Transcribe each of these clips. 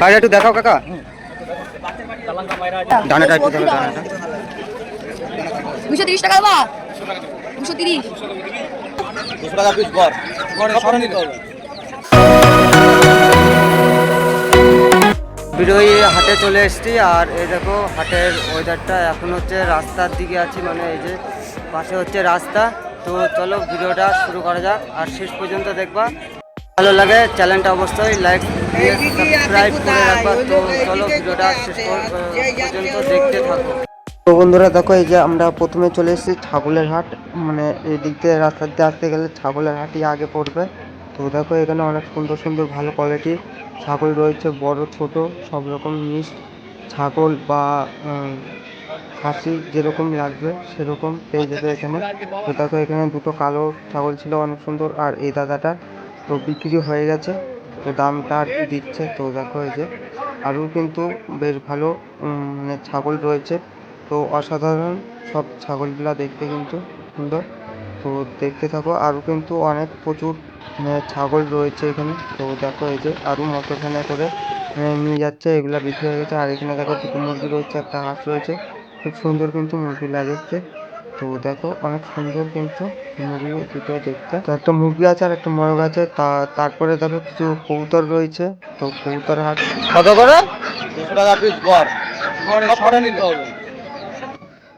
পায়রা একটু দেখাও কাকা। ডানাটা একটু দেখাও ডানাটা দুশো তিরিশ টাকা বা দুশো তিরিশ। দুশো টাকা পিস নিতে হবে বিরোই হাটে চলে এসেছি আর এই দেখো হাটের ওয়েদারটা এখন হচ্ছে রাস্তার দিকে আছি মানে এই যে পাশে হচ্ছে রাস্তা। তো চলো ভিডিওটা শুরু করা যাক আর শেষ পর্যন্ত দেখবা। ভালো লাগে চ্যানেলটা অবশ্যই লাইক সাবস্ক্রাইব করে রাখবা। তো চলো ভিডিওটা শেষ পর্যন্ত দেখতে থাকো। তো বন্ধুরা দেখো এই যে আমরা প্রথমে চলে এসেছি ছাগলের হাট। মানে এই দিক দিয়ে রাস্তা দিয়ে আসতে গেলে ছাগলের হাটই আগে পড়বে। তো দেখো এখানে অনেক সুন্দর সুন্দর ভালো কোয়ালিটি ছাগল রয়েছে। বড় ছোট সব রকম মিক্স ছাগল বা খাসি যেরকম লাগবে সেরকম পেয়ে যাবে এখানে। তো দেখো এখানে দুটো কালো ছাগল ছিল অনেক সুন্দর। আর এই দাদাটা তো বিক্রি হয়ে গেছে। তো দামটা আর কি দিচ্ছে, তো দেখো এই যে। আরও কিন্তু বেশ ভালো মানে ছাগল রয়েছে। তো অসাধারণ সব ছাগলগুলা দেখতে কিন্তু সুন্দর। তো দেখতে থাকো, আরও কিন্তু অনেক প্রচুর মানে ছাগল রয়েছে এখানে। তো দেখো এই যে, আরও মোটরখানা করে নিয়ে যাচ্ছে, এগুলা বিক্রি হয়ে গেছে। আর এখানে দেখো দুটো মুরগি রয়েছে, একটা হাঁস রয়েছে। খুব সুন্দর কিন্তু মুরগি লাগছে তো দেখো অনেক সুন্দর কিন্তু মুরগি দুটো দেখতে। তো একটা মুরগি আছে আর একটা ময়ূর আছে। তা তারপরে দেখো কিছু কবুতর রয়েছে। তো কবুতর হাট কত করে? দুশো টাকা পিস কর সরে নিতে হবে।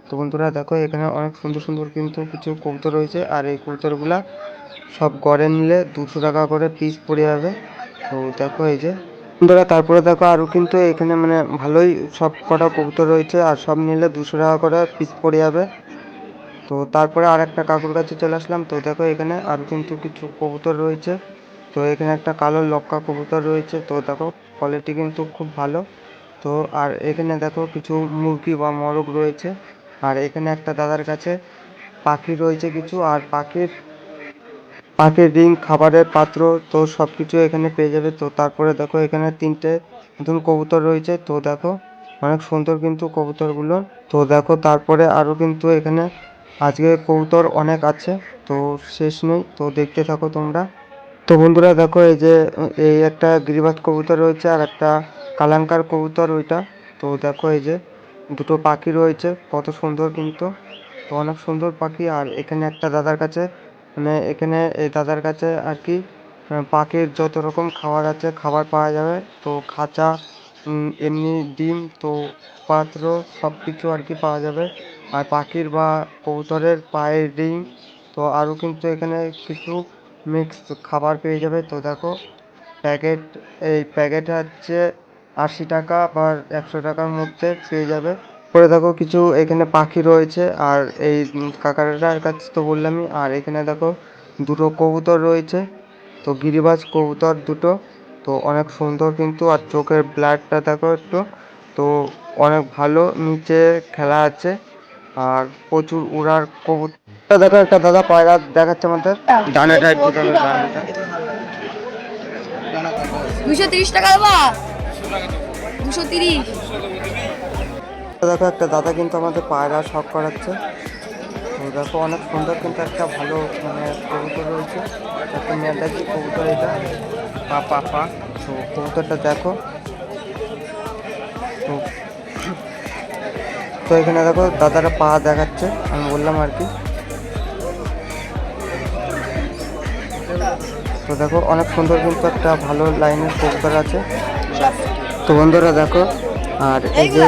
তো বন্ধুরা দেখো এখানে অনেক সুন্দর সুন্দর কিন্তু কিছু কবুতর রয়েছে। আর এই কবুতরগুলা সব গড়ে নিলে দুশো টাকা করে পিস পড়ে যাবে। তো দেখো এই যে। বন্ধুরা তারপরে দেখো আরও কিন্তু এখানে মানে ভালোই সব কটা কবুতর রয়েছে। আর সব নিলে দুশো টাকা করে পিস পড়ে যাবে। তো তারপরে আর একটা কাকুর কাছে চলে আসলাম। তো দেখো এখানে আরও কিন্তু কিছু কবুতর রয়েছে। তো এখানে একটা কালো লক্কা কবুতর রয়েছে। তো দেখো কোয়ালিটি কিন্তু খুব ভালো। তো আর এখানে দেখো কিছু মুরগি বা মরগ রয়েছে। আর এখানে একটা দাদার কাছে পাখি রয়েছে কিছু। আর পাখির পাখির রিং, খাবারের পাত্র, তো সব কিছু এখানে পেয়ে যাবে। তো তারপরে দেখো এখানে তিনটে নতুন কবুতর রয়েছে। তো দেখো, অনেক সুন্দর কিন্তু কবুতরগুলো। তো দেখো তারপরে আরও কিন্তু এখানে আজকে কবুতর অনেক আছে, তো শেষ নেই, তো দেখতে থাকো তোমরা। তো বন্ধুরা দেখো, এই যে, এই একটা গিরিবাজ কবুতর রয়েছে আর একটা কালাঙ্কার কবুতর ওইটা। তো দেখো, এই যে, দুটো পাখি রয়েছে, কত সুন্দর কিন্তু। তো অনেক সুন্দর পাখি, আর এখানে একটা দাদার কাছে মানে এখানে এই দাদার কাছে আর কি পাখির যত রকম খাবার আছে, খাবার পাওয়া যাবে। তো খাঁচা এমনি ডিম, তো পাত্র সব কিছু আর কি পাওয়া যাবে। আর পাখির বা কবুতরের পায়ের রিং তো আরও কিন্তু এখানে কিছু মিক্স খাবার পেয়ে যাবে। তো দেখো, প্যাকেট, এই প্যাকেট হচ্ছে আশি টাকা বা একশো টাকার মধ্যে পেয়ে যাবে। পরে দেখো, কিছু এখানে পাখি রয়েছে আর এই কাকাটার কাছে তো বললামই, আর এখানে দেখো দুটো কবুতর রয়েছে। তো গিরিবাজ কবুতর দুটো, তো অনেক সুন্দর কিন্তু, আর চোখের ব্লাডটা দেখো একটু। তো অনেক ভালো নিচে খেলা আছে। আর প্রচুর উড়ার কবুতর দেখো একটা দাদা পায়রা দেখাচ্ছে আমাদের। দেখো ডানাটা? দুশো তিরিশ টাকা বা দুশো তিরিশ। দেখো একটা দাদা কিন্তু আমাদের পায়রা শখ করাচ্ছে। দেখো অনেক সুন্দর কিন্তু একটা ভালো মানে কবুতর রয়েছে। একটা মেয়াদাজি কবুতর এটা? পা পা পা। তো কবুতরটা দেখো। তো তো এখানে দেখো দাদারা পা দেখাচ্ছে আমি বললাম আর কি। তো দেখো অনেক সুন্দর কিন্তু একটা ভালো লাইনের কবুতর আছে। তো বন্ধুরা দেখো আর এই যে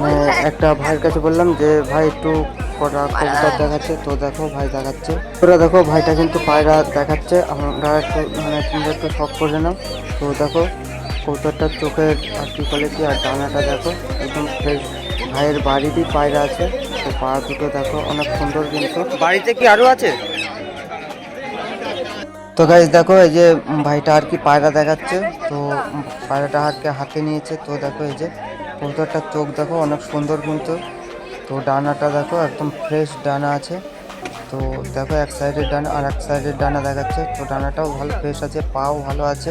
মানে একটা ভাইয়ের কাছে বললাম যে ভাই একটু কটা কবুতর দেখাচ্ছে। তো দেখো ভাই দেখাচ্ছে। তোরা দেখো ভাইটা কিন্তু পায়রা দেখাচ্ছে। আমরা একটু মানে একটু শখ করে নাও। তো দেখো কবুতরটার চোখের আর কি কোয়ালিটি আর ডানাটা দেখো একদম ফ্রেশ ভাইয়ের বাড়িতেই পায়রা আছে তো পা দুটো দেখো অনেক সুন্দর কিন্তু। বাড়িতে কি আরও আছে? তো গাইজ দেখো এই যে ভাইটা আর কি পায়রা দেখাচ্ছে তো পায়রাটা হাতকে হাতে নিয়েছে তো দেখো এই যে কবুতরটার চোখ দেখো অনেক সুন্দর কিন্তু। তো ডানাটা দেখো একদম ফ্রেশ ডানা আছে। তো দেখো এক সাইডের ডানা আর এক সাইডের ডানা দেখাচ্ছে তো ডানাটাও ভালো ফ্রেশ আছে পাও ভালো আছে।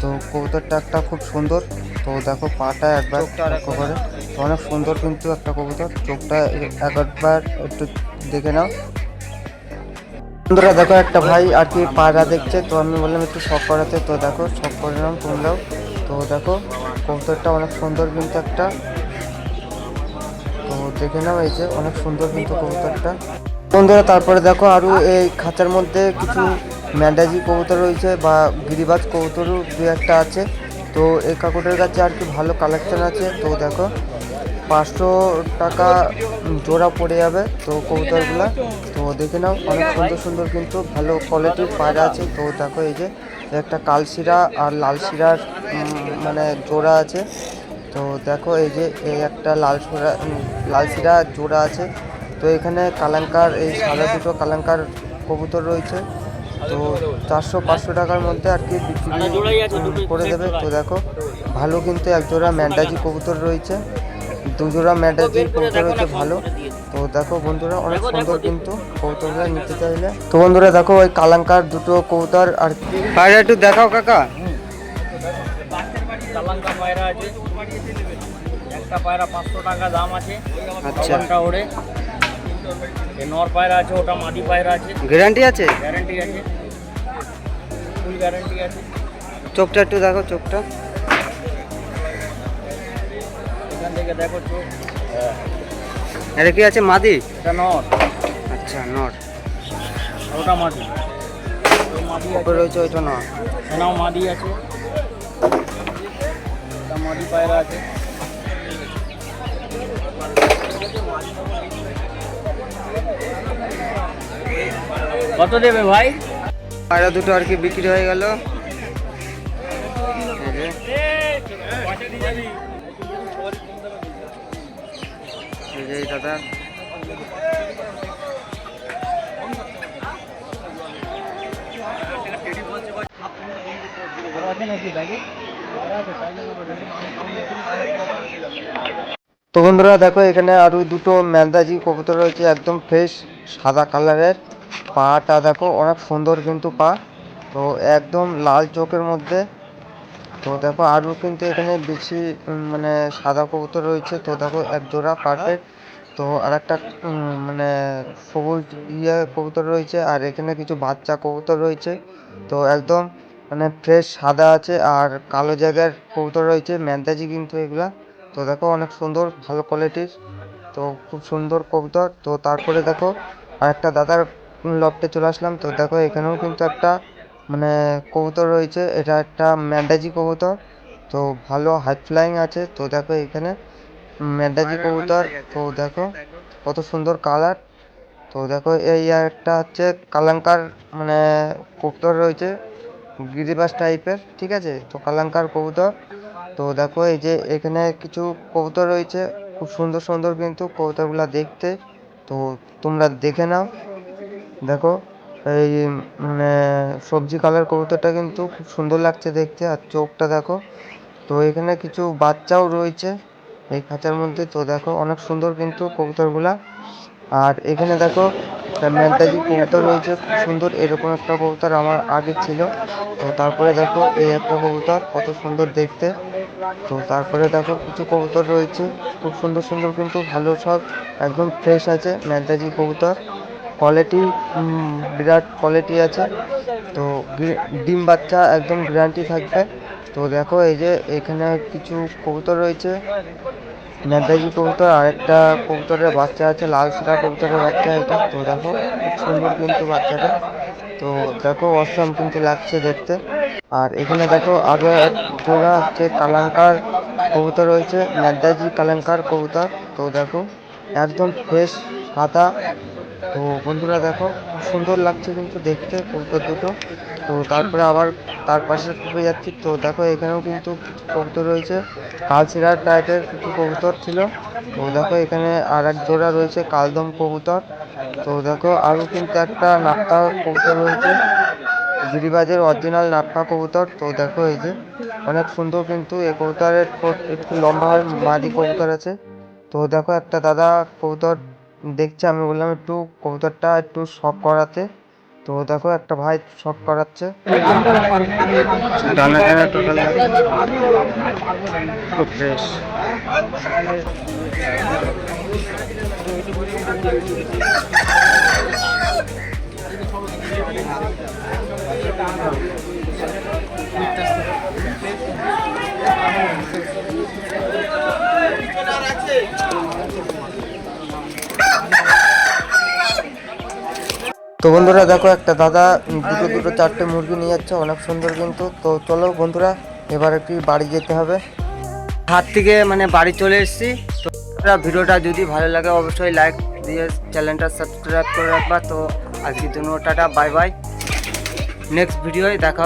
তো কবুতরটা একটা খুব সুন্দর। তো দেখো পাটা একবার লক্ষ্য করে। তো অনেক সুন্দর কিন্তু একটা কবুতর। চোখটা একবার একটু দেখে নাও। বন্ধুরা দেখো একটা ভাই আর কি পায়রা দেখছে। তো আমি বললাম একটু শখ করাতে। তো দেখো শখ করে নাও তোমরাও তো দেখো কবুতরটা অনেক সুন্দর কিন্তু একটা। তো দেখে নাও এই যে অনেক সুন্দর কিন্তু কবুতরটা। বন্ধুরা তারপরে দেখো আরও এই খাঁচার মধ্যে কিছু ম্যান্ডাজি কবুতর রয়েছে বা গিরিবাজ কবুতরও দু একটা আছে। তো এই কাকুটার কাছে আর কি ভালো কালেকশন আছে। তো দেখো, পাঁচশো টাকা জোড়া পড়ে যাবে তো কবুতরগুলো। তো দেখে নাও, অনেক সুন্দর সুন্দর কিন্তু ভালো কোয়ালিটির পায়রা আছে। তো দেখো এই যে, একটা কালশিরা আর লাল শিরার মানে জোড়া আছে। তো দেখো এই যে, এই একটা লাল শিরা লাল শিরা জোড়া আছে। তো এখানে কালাঙ্কার, এই সাদা দুটো কালাঙ্কার কবুতর রয়েছে। তো চারশো পাঁচশো টাকার মধ্যে আর কি বিক্রি করে দেবে। তো দেখো ভালো কিন্তু এক জোড়া ম্যান্ডাজি কবুতর রয়েছে। দু জোড়া ম্যান্ডাজি কবুতর রয়েছে ভালো। তো দেখো বন্ধুরা অনেক সুন্দর কিন্তু কবুতরগুলো নিতে চাইলে। তো বন্ধুরা দেখো ওই কালাঙ্কার দুটো কবুতর আর পায়রা একটু দেখাও কাকা। একটা পায়রা পাঁচশো টাকা দাম আছে। আচ্ছা। ওড়ে। এ নর পায়রা আছে ওটা মাদি পায়রা আছে। গ্যারান্টি আছে? গ্যারান্টি আছে। ফুল গ্যারান্টি আছে। চোখটা একটু দেখো চোখটা। এখান থেকে দেখো চোখ। এটা কি আছে মাদি? এটা নর আচ্ছা নট ওটা মাদি। মাদি আছে। রয়েছে ওইটা নট এনাও মাদি আছে। মাদি পায়রা আছে। কত দেবে ভাই? পায়রা দুটো আর কি বিক্রি হয়ে গেল। তো বন্ধুরা দেখো, এখানে আরও দুটো ম্যান্দাজি কবুতর রয়েছে, একদম ফ্রেশ সাদা কালারের পাটা দেখো, অনেক সুন্দর কিন্তু পা। তো একদম লাল চোখের মধ্যে। তো দেখো, আরও কিন্তু এখানে বেশি মানে সাদা কবুতর রয়েছে। তো দেখো, এক জোড়া পারফেক্ট তো আর একটা মানে সবুজ ইয়ে কবুতর রয়েছে, আর এখানে কিছু বাচ্চা কবুতর রয়েছে। তো একদম মানে ফ্রেশ সাদা আছে, আর কালো জায়গার কবুতর রয়েছে ম্যান্দাজি কিন্তু এগুলা। তো দেখো, অনেক সুন্দর, ভালো কোয়ালিটির তো খুব সুন্দর কবুতর। তো তারপরে দেখো আর একটা দাদার লফটে চলে আসলাম। তো দেখো এখানেও কিন্তু একটা মানে কবুতর রয়েছে। এটা একটা ম্যান্ডাজি কবুতর। তো ভালো হাই ফ্লাইং আছে। তো দেখো এখানে ম্যান্ডাজি কবুতর। তো দেখো কত সুন্দর কালার। তো দেখো এই আর একটা হচ্ছে কালাঙ্কার মানে কবুতর রয়েছে। গিরিবাস টাইপের ঠিক আছে? তো কালাঙ্কার কবুতর। তো দেখো এই যে এখানে কিছু কবুতর রয়েছে। খুব সুন্দর সুন্দর কিন্তু কবুতরগুলো দেখতে। তো তোমরা দেখে নাও। দেখো, এই মানে সবজি কালার কবুতরটা কিন্তু খুব সুন্দর লাগছে দেখতে আর চোখটা দেখো। তো এখানে কিছু বাচ্চাও রয়েছে এই খাঁচার মধ্যে। তো দেখো, অনেক সুন্দর কিন্তু কবুতরগুলা। আর এখানে দেখো ম্যান্টাজি কবুতর রয়েছে, খুব সুন্দর এরকম একটা কবুতর আমার আগে ছিল। তো তারপরে দেখো, এই একটা কবুতর, কত সুন্দর দেখতে। তো তারপরে দেখো, কিছু কবুতর রয়েছে, খুব সুন্দর সুন্দর কিন্তু ভালো সব, একদম ফ্রেশ আছে ম্যান্টাজি কবুতর। কোয়ালিটি বিরাট কোয়ালিটি আছে। তো ডিম বাচ্চা একদম গ্যারান্টি থাকবে। তো দেখো এই যে এখানে কিছু কবুতর রয়েছে। ম্যান্টাজি কবুতর আর একটা কবুতরের বাচ্চা আছে, লাল সাদা কবুতরের বাচ্চা এটা। তো দেখো সুন্দর কিন্তু বাচ্চাটা। তো দেখো অসম কিন্তু লাগছে দেখতে। আর এখানে দেখো আগে জোড়া হচ্ছে কালাঙ্কার কবুতর রয়েছে ম্যান্টাজি কালাঙ্কার কবুতর। তো দেখো, একদম ফ্রেশ সাদা তো বন্ধুরা দেখো, খুব সুন্দর লাগছে কিন্তু দেখতে, কবুতর দুটো। তো তারপরে আবার তার পাশে খুঁজে যাচ্ছি। তো দেখো, এখানেও কিন্তু কবুতর রয়েছে। কালচিরার টাইপের কিছু কবুতর ছিল। তো দেখো, এখানে আর এক জোড়া রয়েছে, কালদম কবুতর। তো দেখো, আরও কিন্তু একটা নাপ্তা কবুতর রয়েছে। গিরিবাজের অরিজিনাল নাপ্তা কবুতর। তো দেখো, এই যে, অনেক সুন্দর কিন্তু এই কবুতরের একটু লম্বা হয় মাদি কবুতর আছে। তো দেখো, একটা দাদা কবুতর দেখছে আমি বললাম একটু কবুতরটা একটু শখ করাতে। তো দেখো একটা ভাই শখ করাচ্ছে ডানা টোটাল খুব ফ্রেশ তো বন্ধুরা দেখো একটা দাদা, দুটো দুটো, চারটে মুরগি নিয়ে যাচ্ছে, অনেক সুন্দর কিন্তু। তো চলো বন্ধুরা, এবার একটু বাড়ি যেতে হবে। হাত থেকে মানে বাড়ি চলে এসেছি। তো ভিডিওটা যদি ভালো লাগে, অবশ্যই লাইক দিয়ে চ্যানেলটা সাবস্ক্রাইব করে রাখবা। তো আজকের জন্য টাটা বাই বাই নেক্সট ভিডিওয় দেখা